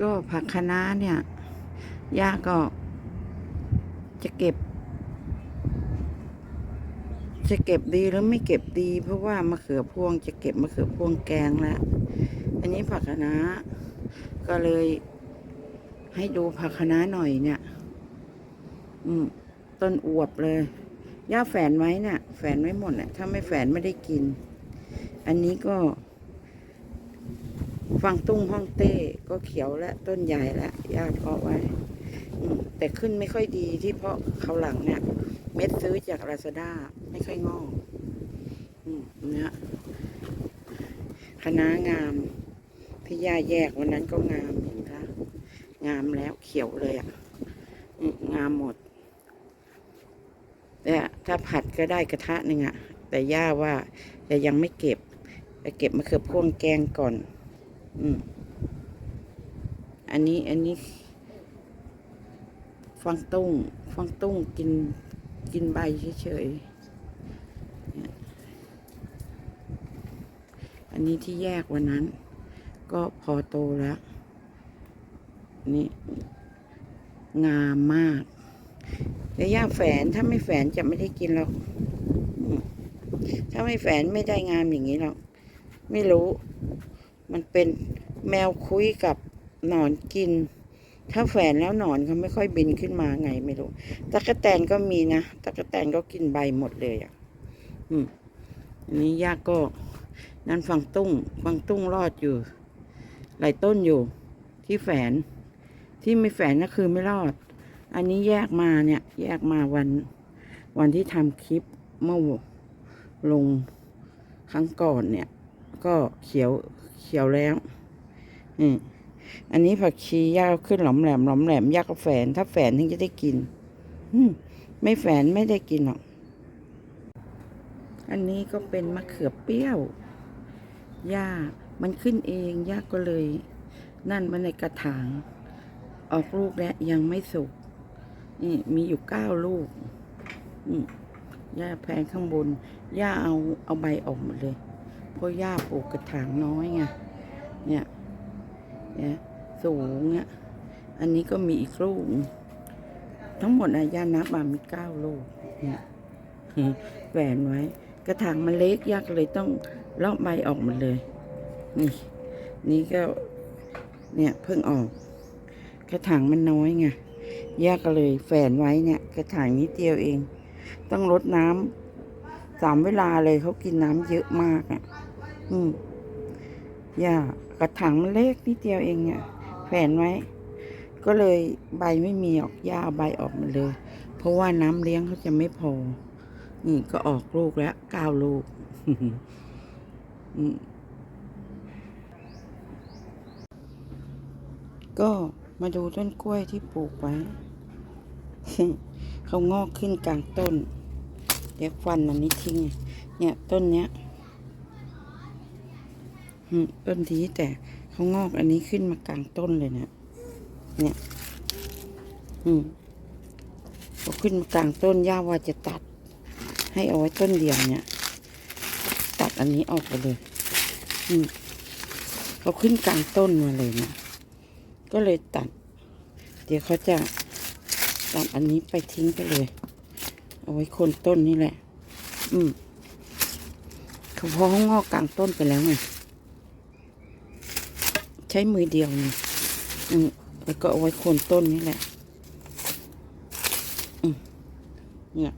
ก็ผักคะน้าเนี่ยย่าก็จะเก็บ จะเก็บดีหรือไม่เก็บดี เพราะว่ามะเขือพวงจะเก็บมะเขือพวงแกงแล้ว อันนี้ผักคะน้าก็เลยให้ดูผักคะน้าหน่อยเนี่ย อืมต้นอวบเลยย่าแฝนไว้เนี่ยแฝนไว้หมดเนี่ยถ้าไม่แฝนไม่ได้กิน อันนี้ก็ ฟังตุ้งห้องเต้ก็เขียวและต้นใหญ่แล้วย่าเพาะไว้แต่ขึ้นไม่ค่อยดีที่เพาะเขาหลังเนี่ย เม็ดซื้อจากลาซาด้าไม่ค่อยงอกอืมเนี่ยคณะงามที่ย่าแยกวันนั้นก็งามเห็นคะงามแล้วเขียวเลยอะงามหมดแต่ถ้าผัดก็ได้กระทะหนึ่งอะแต่ย่าว่าจะยังไม่เก็บจะเก็บมะเขือพวงแกงก่อน อืม อันนี้ อันนี้ ฟังตุ้ง ฟังตุ้งกิน กินใบเฉยๆเนี่ยอันนี้ที่แยกวันนั้น ก็พอโตแล้ว นี่ งามมากแต่ย่าแฝนถ้าไม่แฝนจะไม่ได้กินหรอก ถ้าไม่แฝนไม่ได้งามอย่างนี้หรอก ไม่รู้ มันเป็นแมวคุยกับหนอนกิน ถ้าแฝนแล้วหนอนเขาไม่ค่อยบินขึ้นมาไงไม่รู้ตะกะแตนก็มีนะตะกะแตนก็กินใบหมดเลยอะ อืมอันนี้ย่าก็นั่นฟังตุ้งฟังตุ้งรอดอยู่ หลายต้นอยู่ ที่แฝน ที่ไม่แฝนก็คือไม่รอด อันนี้แยกมาเนี่ย แยกมาวัน วันที่ทำคลิปเมื่อลงครั้งก่อนเนี่ย ก็เขียวเขียวแล้วอืมอันนี้ผักชีย่าขึ้นหลอมแหลมหลอมแหลมยาก็แฝนถ้าแฝนถึงจะได้กิน อืมไม่แฝนไม่ได้กินหรอก อันนี้ก็เป็นมะเขือเปรี้ยวย่ามันขึ้นเองย่าก็เลย นั่นมาในกระถาง ออกลูกแล้วยังไม่สุกนี่มีอยู่เก้าลูกนี่ย่าแพงข้างบนย่าเอาเอาใบออกหมดเลย เพราะย่าปลูกกระถางน้อยไงเนี่ยเนี่ยสูงเนี่ยอันนี้ก็มีอีกลูกทั้งหมดอะย่านับมามีเก้าลูกเนี่ยแหวนไว้ กระถางมันเล็กยากเลยต้องเลาะใบออกหมดเลย นี่ นี่ก็ เนี่ยเพิ่งออก กระถางมันน้อยไงยากเลยแฝนไว้เนี่ย กระถางนิดเดียวเอง ต้องรดน้ำสามเวลาเลยเขากินน้ำเยอะมากอะ อืมย่ากระถางมันเล็กนิดเดียวเองเนี่ยแฝนไว้ ก็เลยใบไม่มีออกย่าเอาใบออกมาเลย เพราะว่าน้ำเลี้ยงเขาจะไม่พอ นี่ก็ออกลูกแล้วเก้าลูกอืมก็มาดูต้นกล้วยที่ปลูกไว้ เขางอกขึ้นกลางต้น เดี๋ยวฟันอันนี้ทิ้ง เนี่ยต้นเนี้ย ต้นทีแต่เขางอกอันนี้ขึ้นมากลางต้นเลยเนะเนี่ย อืมพอขึ้นมากลางต้นย่าว่าจะตัด ให้เอาไว้ต้นเดียวเนี่ย ตัดอันนี้ออกไปเลย อืมเขาขึ้นกลางต้นมาเลยเนี่ยก็เลยตัด เดี๋ยวเขาจะตัดอันนี้ไปทิ้งไปเลย เอาไว้โคนต้นนี่แหละ อืมเขาพราะเขางอกกลางต้นไปแล้วไง ใช้มือเดียวนี่อืมแล้วก็เอาไว้โคนต้นนี่แหละอืมเนี่ย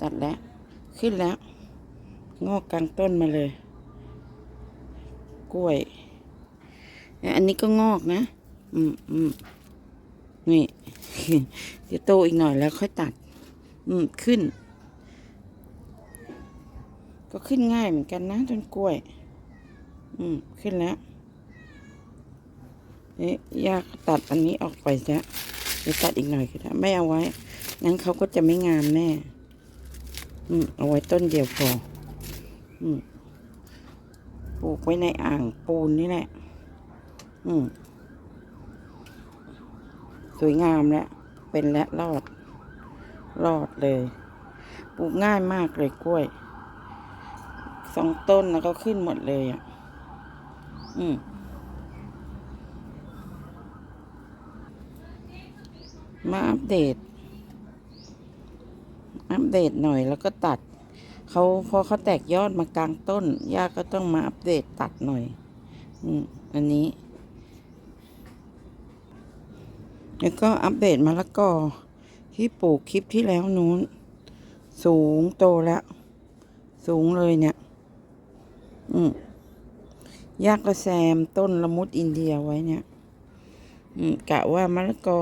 ตัดแล้ว ขึ้นแล้ว งอกกลางต้นมาเลย กล้วย อันนี้ก็งอกนะ อืมอืมนี่เดี๋ยวโตอีกหน่อยแล้วค่อยตัด อืม ขึ้น ก็ขึ้นง่ายเหมือนกันนะต้นกล้วย อืม ขึ้นแล้ว เอ๊ะยากตัดอันนี้ออกไปซะเดี๋ยวตัดอีกหน่อยก็ได้ไม่เอาไว้งั้นเขาก็จะไม่งามแน่ อืม เอาไว้ต้นเดียวพอ อืม ปลูกไว้ในอ่างปูนนี่แหละ อืม สวยงามแล้ว เป็นและรอด รอดเลย ปลูกง่ายมากเลยกล้วย สองต้นแล้วก็ขึ้นหมดเลยอะ อืม มาอัปเดต อัปเดตหน่อยแล้วก็ตัดเขาพอเขาแตกยอดมากลางต้นย่าก็ต้องมาอัปเดตตัดหน่อย อืมอันนี้ แล้วก็อัปเดตมะละกอที่ปลูกคลิปที่แล้วนู้น สูงโตแล้ว สูงเลยเนี่ย อืมยากก็แซมต้นละมุดอินเดียไว้เนี่ย อืมกะว่ามะละกอ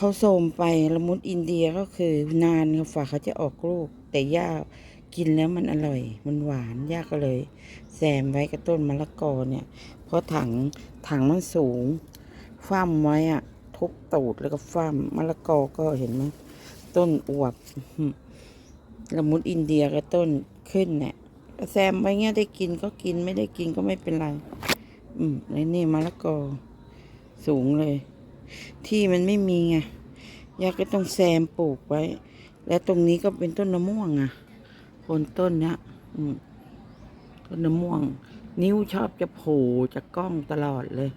เขาโทมไปละมุดอินเดียก็คือนานเขาฝากเขาจะออกลูก แต่ย่ากินแล้วมันอร่อย มันหวานย่าก็เลยแซมไว้กับต้นมะละกอเนี่ย เพราะถังถังมันสูงฟ้ามไว้อะทุบตูดแล้วก็ฟ้ามมะละกอก็เห็นไหมต้นอวบละมุดอินเดียกับต้นขึ้นเนี่ยแซมไว้เงี้ยได้กินก็กินไม่ได้กินก็ไม่เป็นไร อืมแล้วนี่มะละกอสูงเลย ที่มันไม่มีไงยาก็ต้องแซมปลูกไว้ และตรงนี้ก็เป็นต้นมะม่วงอะโคนต้นเนี้ยอืมต้นมะม่วง นิ้วชอบจะโผล่จากกล้องตลอดเลย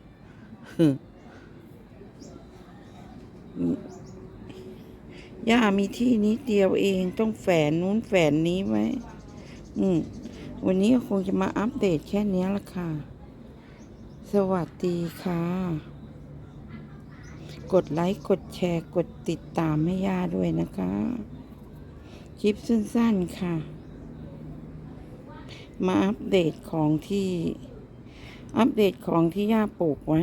ย่ามีที่นี้เดียวเองต้องแฝนนู้นแฝนนี้ไว้อืม วันนี้คงจะมาอัปเดตแค่นี้ละค่ะ สวัสดีค่ะ กดไลค์กดแชร์กดติดตามให้ย่าด้วยนะคะ คลิปสั้นๆค่ะ มาอัปเดตของที่ อัปเดตของที่ย่าปลูกไว้